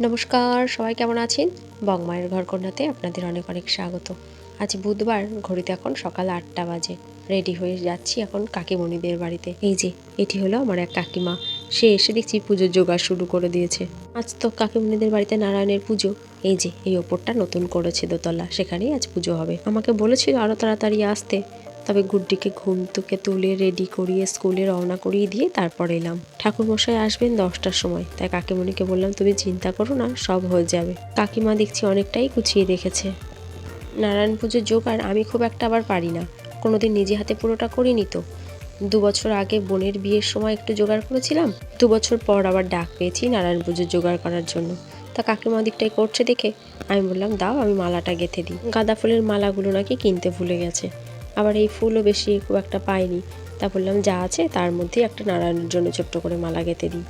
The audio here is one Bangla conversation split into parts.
নমস্কার, সবাই কেমন আছেন? বংমায়ের ঘর কন্যাতে আপনাদের অনেক অনেক স্বাগত। আজ বুধবার, ঘড়িতে এখন সকাল আটটা বাজে। রেডি হয়ে যাচ্ছি এখন কাকিমণিদের বাড়িতে। এই যে, এটি হলো আমার এক কাকিমা। সে এসে দেখছি পুজোর জোগাড় শুরু করে দিয়েছে। আজ তো কাকিমণিদের বাড়িতে নারায়ণের পুজো। এই যে, এই ওপরটা নতুন করেছে দোতলা। সেখানেই আজ পুজো হবে। আমাকে বলেছিল আরও তাড়াতাড়ি আসতে। তবে গুড্ডিকে ঘুম থেকে তুলে রেডি করিয়ে স্কুলে রওনা করিয়ে দিয়ে তারপর এলাম। ঠাকুরমশাই আসবেন দশটার সময়। তাই কাকিমণিকে বললাম, তুমি চিন্তা করো না, সব হয়ে যাবে। কাকিমা দেখছি অনেকটাই গুছিয়ে রেখেছে। নারায়ণ পুজোর জোগাড় আমি খুব একটা আবার পারি না। কোনোদিন নিজে হাতে পুরোটা করিনি তো। দু বছর আগে বোনের বিয়ের সময় একটু জোগাড় করেছিলাম। দু বছর পর আবার ডাক পেয়েছি নারায়ণ পুজোর জোগাড় করার জন্য। তা কাকিমা দিকটাই করছে দেখে। আমি বললাম, দাও, আমি মালাটা গেঁথে দিই। গাঁদা ফুলের মালাগুলো নাকি কিনতে ভুলে গেছে। আবার এই ফুলও বেশি খুব একটা পাইনি। তা বললাম, যা আছে তার মধ্যেই একটা নারায়ণের জন্য ছোট্ট করে মালা গেঁথে দিই।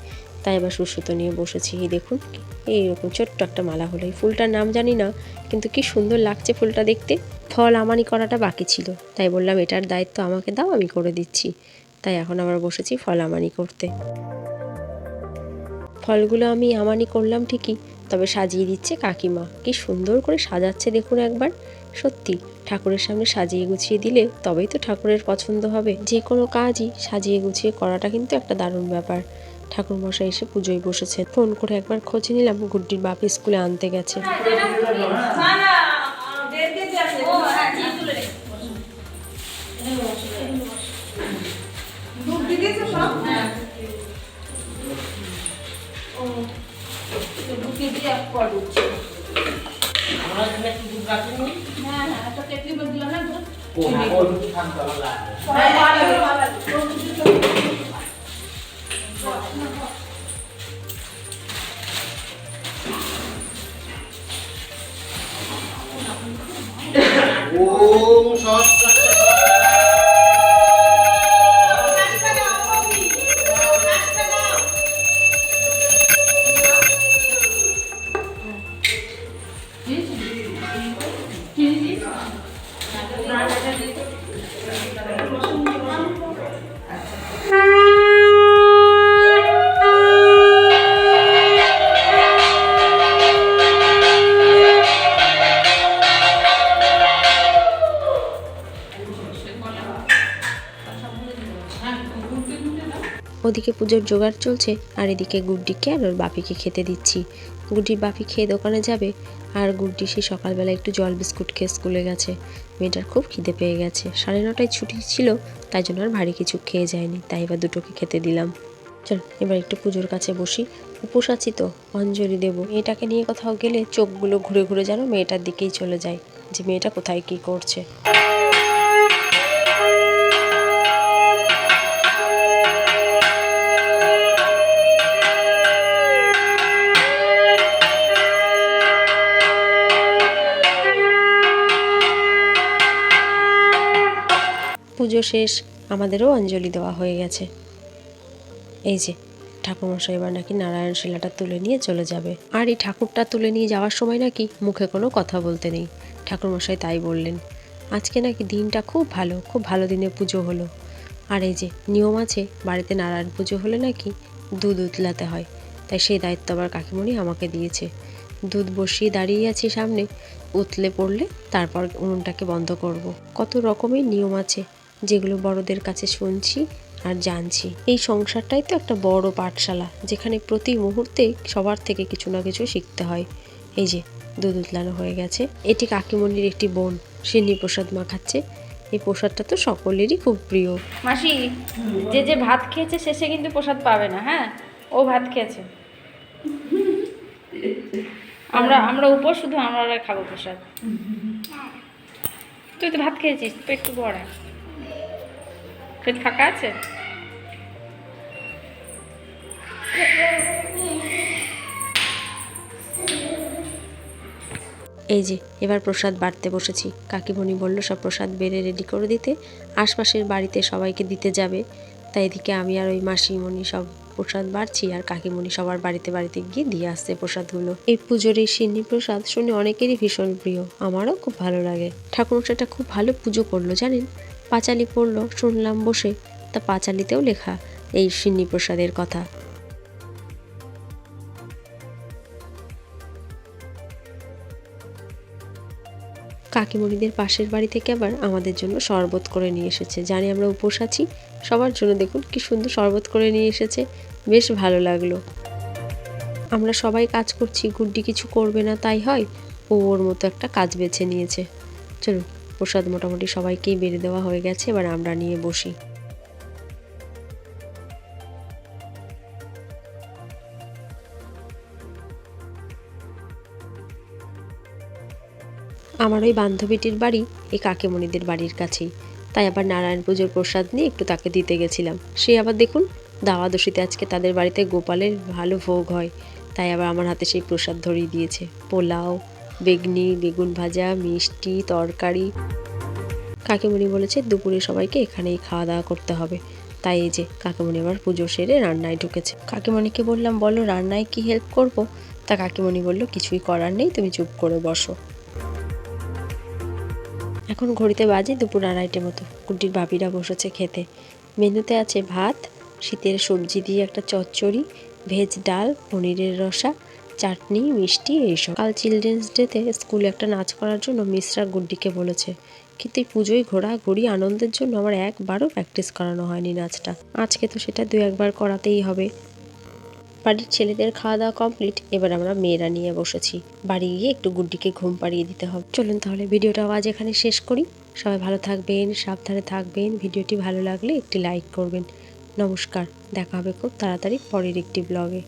তাই আবার সুসুতো নিয়ে বসেছি। দেখুন, এইরকম ছোট্ট একটা মালা হলো। এই ফুলটার নাম জানি না, কিন্তু কি সুন্দর লাগছে ফুলটা দেখতে। ফল আমানি করাটা বাকি ছিল। তাই বললাম, এটার দায়িত্ব আমাকে দাও, আমি করে দিচ্ছি। তাই এখন আবার বসেছি ফল আমানি করতে। ফলগুলো আমি আমানি করলাম ঠিকই তবে সাজিয়ে দিচ্ছে কাকিমা কি সুন্দর করে সাজাচ্ছে দেখুন একবার সত্যি ঠাকুরের সামনে সাজিয়ে গুছিয়ে দিলে তবেই তো ঠাকুরের পছন্দ হবে যে কোনো কাজই সাজিয়ে গুছিয়ে করাটা কিন্তু একটা দারুণ ব্যাপার ঠাকুর মশাই এসে পুজোয় বসেছে ফোন করে একবার খোঁজ নিলাম গুড্ডির বাপ স্কুলে আনতে গেছে হ্যাঁ হ্যাঁ একটা কেটলি দিলাম না দুধ হ্যাঁ, ভালো লাগে, ভালো লাগে। ওম সৎ ওদিকে পুজোর জোগাড় চলছে, আর এদিকে গুড্ডিকে আর ওর বাপিকে খেতে দিচ্ছি। গুড্ডির বাপি খেয়ে দোকানে যাবে, আর গুড্ডি সে সকালবেলা একটু জল বিস্কুট খেয়ে স্কুলে গেছে। মেয়েটার খুব খিদে পেয়ে গেছে। সাড়ে নটায় ছুটি ছিল, তাই জন্য আর ভারী কিছু খেয়ে যায়নি। তাই এবার দুটোকে খেতে দিলাম। চল, এবার একটু পুজোর কাছে বসি। উপোস আছি তো, অঞ্জলি দেবো। মেয়েটাকে নিয়ে কোথাও গেলে চোখগুলো ঘুরে ঘুরে যেন মেয়েটার দিকেই চলে যায়। যে মেয়েটা কোথায় কি করছে। পুজো শেষ, আমাদেরও অঞ্জলি দেওয়া হয়ে গেছে। এই যে, ঠাকুরমশাই এবার নাকি নারায়ণ শিলাটা তুলে নিয়ে চলে যাবে। আর এই ঠাকুরটা তুলে নিয়ে যাওয়ার সময় নাকি মুখে কোনো কথা বলতে নেই। ঠাকুরমশাই তাই বললেন, আজকে নাকি দিনটা খুব ভালো খুব ভালো দিনে পুজো হলো। আর এই যে, নিয়ম আছে, বাড়িতে নারায়ণ পুজো হলে নাকি দুধ উতলাতে হয়। তাই সেই দায়িত্ব আবার কাকিমণি আমাকে দিয়েছে। দুধ বসিয়ে দাঁড়িয়ে আছি সামনে, উতলে পড়লে তারপর উনুনটাকে বন্ধ করব। কত রকমের নিয়ম আছে যেগুলো বড়দের কাছে শুনছি আর জানছি। এই সংসারটাই তো একটা বড় পাঠশালা, যেখানে প্রতি মুহূর্তে সবার থেকে কিছু না কিছু শিখতে হয়। এই যে দুধ উতলানো হয়ে গেছে। এটি কাকিমণির একটি বোন সিন্নি প্রসাদ মাখাচ্ছে। এই প্রসাদটা তো সকলেরই খুব প্রিয়। মাসি, যে যে ভাত খেয়েছে শেষে কিন্তু প্রসাদ পাবে না হ্যাঁ? ও ভাত খেয়েছে। আমরা আমরা উপর শুধু আমরা খাব প্রসাদ। তুই তো ভাত খেয়েছিস একটু বড় ফাঁকা আছে? এই যে, এবার প্রসাদ বাড়তে বসেছি। কাকিমণি বলল, সব প্রসাদ বেড়ে রেডি করে দিতে। আশপাশের বাড়িতে সবাইকে দিতে যাবে। তাই এদিকে আমি আর ওই মাসিমণি সব প্রসাদ বাড়ছি আর কাকিমণি সবার বাড়িতে বাড়িতে গিয়ে দিয়ে আসছে প্রসাদগুলো। এই পুজোর এই সিন্নি প্রসাদ শুনে অনেকেরই ভীষণ প্রিয়। আমারও খুব ভালো লাগে। ঠাকুরমশাইটা খুব ভালো পুজো করল, জানেন? পাঁচালি পড়ল, শুনলাম বসে। তা পাঁচালিতেও লেখা এই সিন্নিপ্রসাদের কথা। কাকিমণিদের পাশের বাড়ি থেকে আবার আমাদের জন্য শরবত করে নিয়ে এসেছে। জানি আমরা উপোস আছি, সবার জন্য দেখুন কি সুন্দর শরবত করে নিয়ে এসেছে, বেশ ভালো লাগল। আমরা সবাই কাজ করছি, গুড্ডি কিছু করবে না, তাই হয় ও ওর মতো একটা কাজ বেছে নিয়েছে। চলুন প্রসাদ মোটামুটি সবাইকেই বেড়ে দেওয়া হয়ে গেছে, এবার আমরা নিয়ে বসি। আমার ওই বান্ধবীটির বাড়ি এই কাকেমণিদের বাড়ির কাছেই। তাই আবার নারায়ণ পুজোর প্রসাদ নিয়ে একটু তাকে দিতে গেছিলাম। সে আবার দেখুন দাওয়া দশীতে আজকে তাদের বাড়িতে গোপালের ভালো ভোগ হয়। তাই আবার আমার হাতে সেই প্রসাদ ধরিয়ে দিয়েছে, পোলাও বেগনি, বেগুন ভাজা, মিষ্টি, তরকারি। কাকিমণি বলেছে, দুপুরে সবাইকে এখানেই খাওয়া দাওয়া করতে হবে। তাই এই যে, কাকিমণি আবার পুজো সেরে রান্নায় ঢুকেছে। কাকিমণিকে বললাম, বলো, রান্নায় কি হেল্প করব? তা কাকিমণি বলল, কিছুই করার নেই, তুমি চুপ করে বসো। এখন ঘড়িতে বাজে দুপুর আড়াইটে মতো। কুটির ভাবিরা বসেছে খেতে। মেনুতে আছে ভাত, শীতের সবজি দিয়ে একটা চচ্চড়ি, ভেজ ডাল, পনিরের রসা চাটনি, মিষ্টি এইসব। কাল চিলড্রেন্স ডেতে স্কুলে একটা নাচ করার জন্য মিসরা গুড্ডিকে বলেছে কিন্তু এই পুজোয় ঘোরাঘুরি আনন্দের জন্য আমার একবারও প্র্যাকটিস করানো হয়নি নাচটা। আজকে তো সেটা দু একবার করাতেই হবে। বাড়ির ছেলেদের খাওয়া দাওয়া কমপ্লিট, এবার আমরা মেয়েরা নিয়ে বসেছি। বাড়ি গিয়ে একটু গুড্ডিকে ঘুম পাড়িয়ে দিতে হবে। চলুন তাহলে ভিডিওটাও আজ এখানে শেষ করি। সবাই ভালো থাকবেন, সাবধানে থাকবেন। ভিডিওটি ভালো লাগলে একটি লাইক করবেন। নমস্কার, দেখা হবে খুব তাড়াতাড়ি পরের একটি ব্লগে